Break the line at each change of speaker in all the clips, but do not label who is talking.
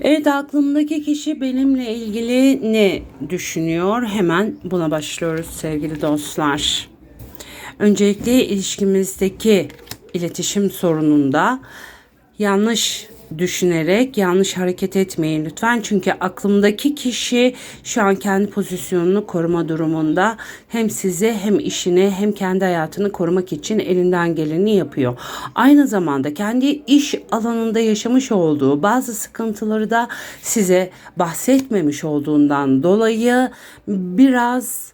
Evet aklımdaki kişi benimle ilgili ne düşünüyor? Hemen buna başlıyoruz sevgili dostlar. Öncelikle ilişkimizdeki iletişim sorununda yanlış düşünerek yanlış hareket etmeyin lütfen. Çünkü aklımdaki kişi şu an kendi pozisyonunu koruma durumunda. Hem sizi hem işini hem kendi hayatını korumak için elinden geleni yapıyor. Aynı zamanda kendi iş alanında yaşamış olduğu bazı sıkıntıları da size bahsetmemiş olduğundan dolayı biraz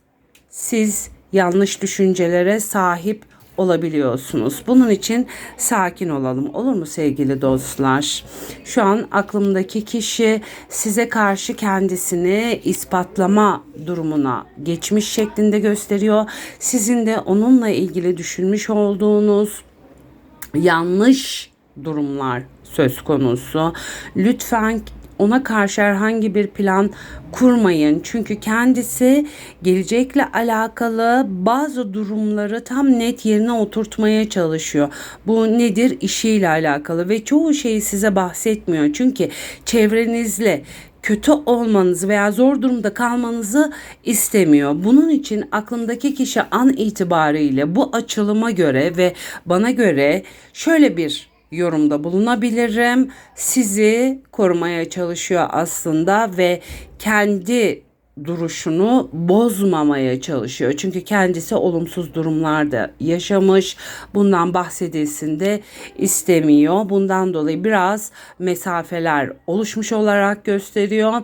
siz yanlış düşüncelere sahip olabiliyorsunuz. Bunun için sakin olalım. Olur mu sevgili dostlar? Şu an aklımdaki kişi size karşı kendisini ispatlama durumuna geçmiş şeklinde gösteriyor. Sizin de onunla ilgili düşünmüş olduğunuz yanlış durumlar söz konusu. Lütfen ona karşı herhangi bir plan kurmayın. Çünkü kendisi gelecekle alakalı bazı durumları tam net yerine oturtmaya çalışıyor. Bu nedir? İşiyle alakalı ve çoğu şeyi size bahsetmiyor. Çünkü çevrenizle kötü olmanızı veya zor durumda kalmanızı istemiyor. Bunun için aklımdaki kişi an itibariyle bu açılıma göre ve bana göre şöyle bir yorumda bulunabilirim. Sizi korumaya çalışıyor aslında ve kendi duruşunu bozmamaya çalışıyor. Çünkü kendisi olumsuz durumlarda yaşamış. Bundan bahsedilsin de istemiyor. Bundan dolayı biraz mesafeler oluşmuş olarak gösteriyor.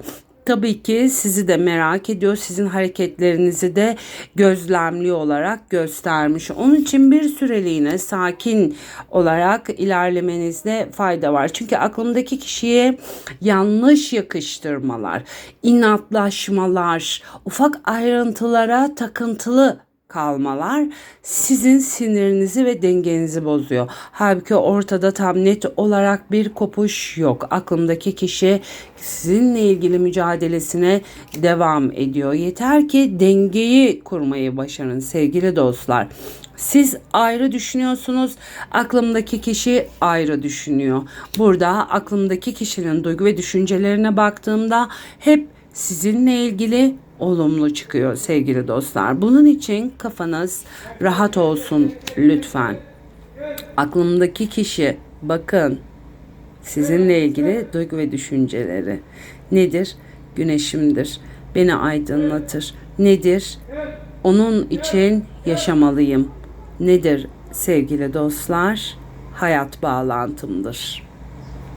Tabii ki sizi de merak ediyor. Sizin hareketlerinizi de gözlemli olarak göstermiş. Onun için bir süreliğine sakin olarak ilerlemenizde fayda var. Çünkü aklımdaki kişiye yanlış yakıştırmalar, inatlaşmalar, ufak ayrıntılara takıntılı kalmalar sizin sinirinizi ve dengenizi bozuyor. Halbuki ortada tam net olarak bir kopuş yok. Aklımdaki kişi sizinle ilgili mücadelesine devam ediyor. Yeter ki dengeyi kurmayı başarın sevgili dostlar. Siz ayrı düşünüyorsunuz. Aklımdaki kişi ayrı düşünüyor. Burada aklımdaki kişinin duygu ve düşüncelerine baktığımda hep sizinle ilgili olumlu çıkıyor sevgili dostlar. Bunun için kafanız rahat olsun lütfen. Aklımdaki kişi bakın sizinle ilgili duygu ve düşünceleri nedir? Güneşimdir. Beni aydınlatır. Nedir? Onun için yaşamalıyım. Nedir sevgili dostlar? Hayat bağlantımdır.